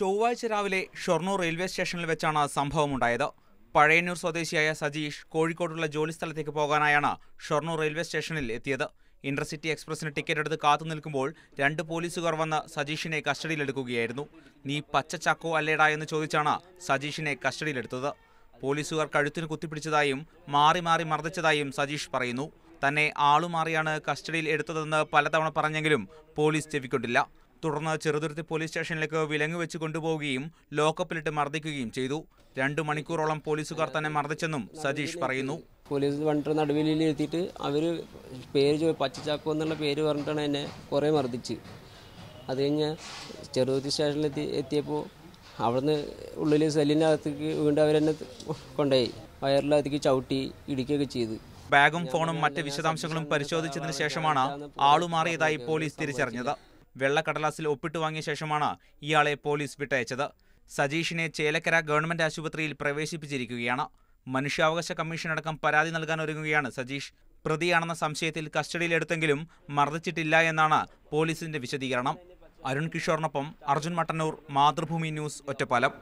ചൊവ്വാഴ്ച രാവിലെ ഷൊർണൂർ റെയിൽവേ സ്റ്റേഷനിൽ വെച്ചാണ് സംഭവമുണ്ടായത്. പഴയന്നൂർ സ്വദേശിയായ സജീഷ് കോഴിക്കോടുള്ള ജോലിസ്ഥലത്തേക്ക് പോകാനായാണ് ഷൊർണൂർ റെയിൽവേ സ്റ്റേഷനിൽ എത്തിയത്. ഇന്റർസിറ്റി എക്സ്പ്രസിന് ടിക്കറ്റ് എടുത്ത് കാത്തു നിൽക്കുമ്പോൾ രണ്ട് പോലീസുകാർ വന്ന് സജീഷിനെ കസ്റ്റഡിയിലെടുക്കുകയായിരുന്നു. നീ പച്ച ചക്കോ അല്ലേടാ? എന്ന് ചോദിച്ചാണ് സജീഷിനെ കസ്റ്റഡിയിലെടുത്തത്. പോലീസുകാർ കഴുത്തിന് കുത്തിപ്പിടിച്ചതായും മാറി മാറി മർദ്ദിച്ചതായും സജീഷ് പറയുന്നു. തന്നെ ആളുമാറിയാണ് കസ്റ്റഡിയിൽ എടുത്തതെന്ന് പലതവണ പറഞ്ഞെങ്കിലും പോലീസ് ചെവിക്കൊണ്ടില്ല. തുടർന്ന് ചെറുതുരുത്തി പോലീസ് സ്റ്റേഷനിലേക്ക് വിലങ്ങ് വെച്ച് കൊണ്ടുപോവുകയും ലോക്കപ്പിലിട്ട് മർദ്ദിക്കുകയും ചെയ്തു. രണ്ടു മണിക്കൂറോളം പോലീസുകാർ തന്നെ മർദ്ദിച്ചെന്നും സജീഷ് പറയുന്നു. പോലീസ് വണ്ടി നടുവിലിൽ എത്തിയിട്ട് അവർ പേര് പച്ചച്ചാക്കോ എന്നുള്ള പേര് പറഞ്ഞിട്ടാണ് എന്നെ കുറേ മർദ്ദിച്ച്. അത് കഴിഞ്ഞ് ചെറുതുരുത്തി സ്റ്റേഷനിൽ എത്തി എത്തിയപ്പോൾ അവിടുന്ന് ഉള്ളിൽ സെല്ലിന്റെ അകത്തേക്ക് വീണ്ടും അവരെന്നെ കൊണ്ടുപോയി. വയറിലകത്തേക്ക് ചവിട്ടി ഇടിക്കുകയൊക്കെ ചെയ്തു. ബാഗും ഫോണും മറ്റ് വിശദാംശങ്ങളും പരിശോധിച്ചതിന് ശേഷമാണ് ആളുമാറിയതായി പോലീസ് തിരിച്ചറിഞ്ഞത്. വെള്ളക്കടലാസിൽ ഒപ്പിട്ട് വാങ്ങിയ ശേഷമാണ് ഇയാളെ പോലീസ് വിട്ടയച്ചത്. സജീഷിനെ ചേലക്കര ഗവൺമെന്റ് ആശുപത്രിയിൽ പ്രവേശിപ്പിച്ചിരിക്കുകയാണ്. മനുഷ്യാവകാശ കമ്മീഷനടക്കം പരാതി നൽകാൻ ഒരുങ്ങുകയാണ് സജീഷ്. പ്രതിയാണെന്ന സംശയത്തിൽ കസ്റ്റഡിയിലെടുത്തെങ്കിലും മർദ്ദിച്ചിട്ടില്ല എന്നാണ് പോലീസിന്റെ വിശദീകരണം. അരുൺ കിഷോറിനൊപ്പം അർജുൻ മട്ടന്നൂർ മാതൃഭൂമി ന്യൂസ് ഒറ്റപ്പാലം.